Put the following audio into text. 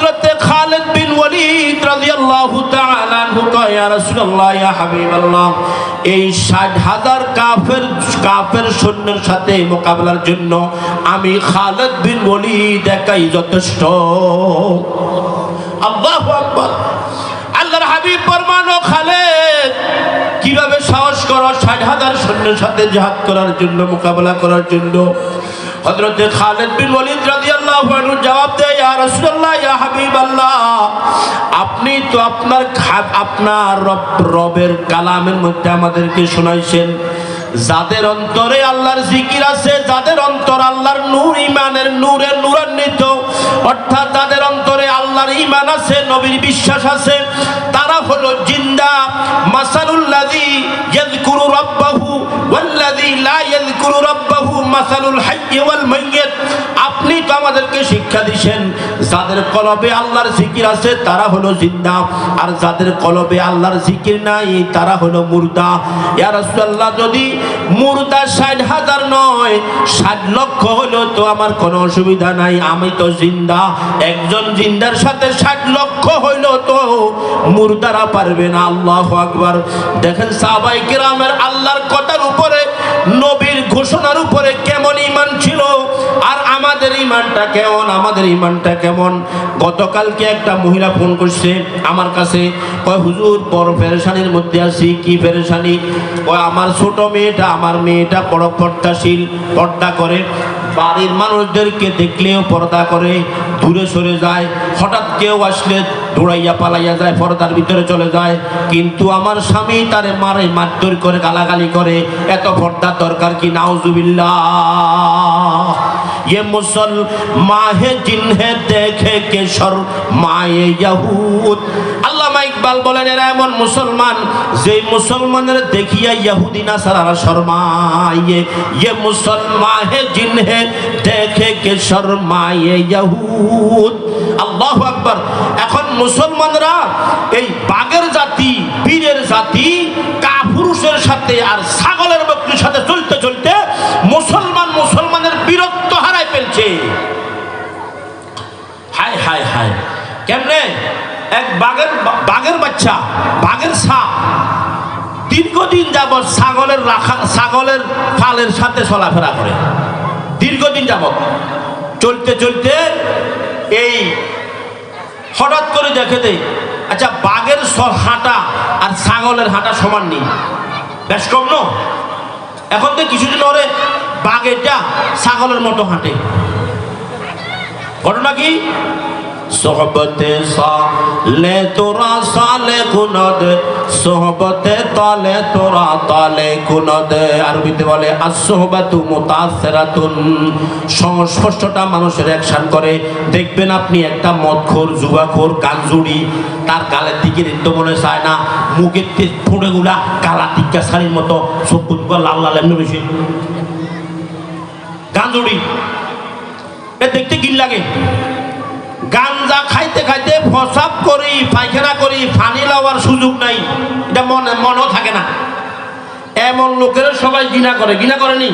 হযরতে খালিদ বিন ওয়ালিদ রাদিয়াল্লাহু তাআলা আনহু কয়, ইয়া রাসূলুল্লাহ, ইয়া হাবিবাল্লাহ, এই 60000 কাফের কাফের সৈন্যের সাথে মোকাবেলার জন্য আমি খালিদ বিন ওয়ালিদ একাই যথেষ্ট। আল্লাহু আকবার। আল্লাহর হাবিব ফরমানো খালেদ, কীভাবে সাহস করো ষাট হাজার সৈন্যের সাথে জাহাদ করার জন্য, মোকাবেলা করার জন্য? ইয়া আপনি তো আপনার আপনার রব, রবের কালামের মধ্যে আমাদেরকে শোনাইছেন। যাদের অন্তরে আল্লাহর জিকির আছে, যাদের অন্তর আল্লাহর নূর ইমানের নূরের নূরান্বিত, অর্থাৎ তাদের অন্তরে আল্লাহর ইমান আছে, নবীর বিশ্বাস আছে, তারা হলো জিন্দা। মাসালুল্লাযী ইয়াযকুরু রাব্বাহু ওয়াল্লাযী লা ইয়াযকুরু রাব্বাহু আপনি তো আমাদেরকে শিক্ষা যাদের কলবে আল্লাহর জিকির আছে তারা হলো জিন্দা, আর যাদের কলবে আল্লাহর জিকির নাই তারা হলো মুর্দা। যদি মুর্দা ষাট হাজার নয়, ষাট লক্ষ হলো তো আমার কোনো অসুবিধা নাই, আমি তো জিন্দা। একজন জিন্দার সাথে ষাট লক্ষ হইল তো মুর্দারা পারবে না, আল্লাহ আকবার। দেখেন সাহাবাই আল্লাহর কথার উপরে, নবীর ঘোষণার উপরে ইমান ছিল, আর আমাদের ইমানটা কেমন, আমাদের ইমানটা কেমন? গতকালকে একটা মহিলা ফোন করছে আমার কাছে, কয়, হুজুর, বড় ফেরেশানির মধ্যে আছি, কি ফেরেশানি? কয়, আমার ছোট মেয়েটা, আমার মেয়েটা বড় পর্দাশীল, পর্দা করে। বাড়ির মানুষদেরকে দেখলেও পর্দা করে দূরে সরে যায় হঠাৎ কেউ আসলে দৌড়াইয়া পালাইয়া যায় পর্দার ভিতরে চলে যায় কিন্তু আমার স্বামী তারে মারে মারধর করে গালাগালি করে এত পর্দার দরকার কি নাউজুবিল্লাহ ये मुसलमान है जिन्हें देखे के शर माए यहूद আল্লামা ইকবাল বলেন, এরা এমন মুসলমান যে মুসলমানের দেখিয়া ইয়াহুদি না সারা শর্মায়ে ইয়ে মুসলমান হে জিন হে দেখে কে শর্মায়ে ইয়াহুদ? আল্লাহ আকবর। এখন মুসলমানরা এই বাগের জাতি, বীরের জাতি, কাপুরুষের সাথে আর ছাগলের বকরির সাথে চলতে চলতে মুসলমান এক বাঘের বাঘের বাচ্চা, বাঘের সাপ। দীর্ঘদিন যাবৎ ছাগলের রাখা ছাগলের ফালের সাথে চলাফেরা করে। দীর্ঘদিন যাবৎ। চলতে চলতে এই হঠাৎ করে দেখে দেয় আচ্ছা বাঘের হাঁটা আর ছাগলের হাঁটা সমান নেই। বেশ কম, ন? এখন তো কিছুদিন পরে বাঘেরটা ছাগলের মতো হাঁটে। ঘটনা কি? সোহবতে সালে তোরা সালে কুনদ সোহবতে তালে তোরা তালে কুনদ আরবিতে বলে আসহবাতু মুতাসসিরাতুন সংস্পর্শটা মানুষের অ্যাকশন করে। দেখবেন আপনি একটা মদখোর, জুয়াখোর, গাঞ্জুড়ি, তার গালের দিকে দেখতে মনে চায় না। মুখের ফুড়েগুলা কালা টিক্কা শাড়ির মতো, চোখ লাল লাল এমনি বেশি। গাঞ্জুড়ি। এ দেখতে গিল লাগে? গাঞ্জা খাইতে প্রসাব করি, পায়খানা করি ফানি লাওয়ার সুযোগ নাই। এটা মনে মনও থাকে না। এমন লোকেরা সবাই গিনা করে। গিনা করেনি?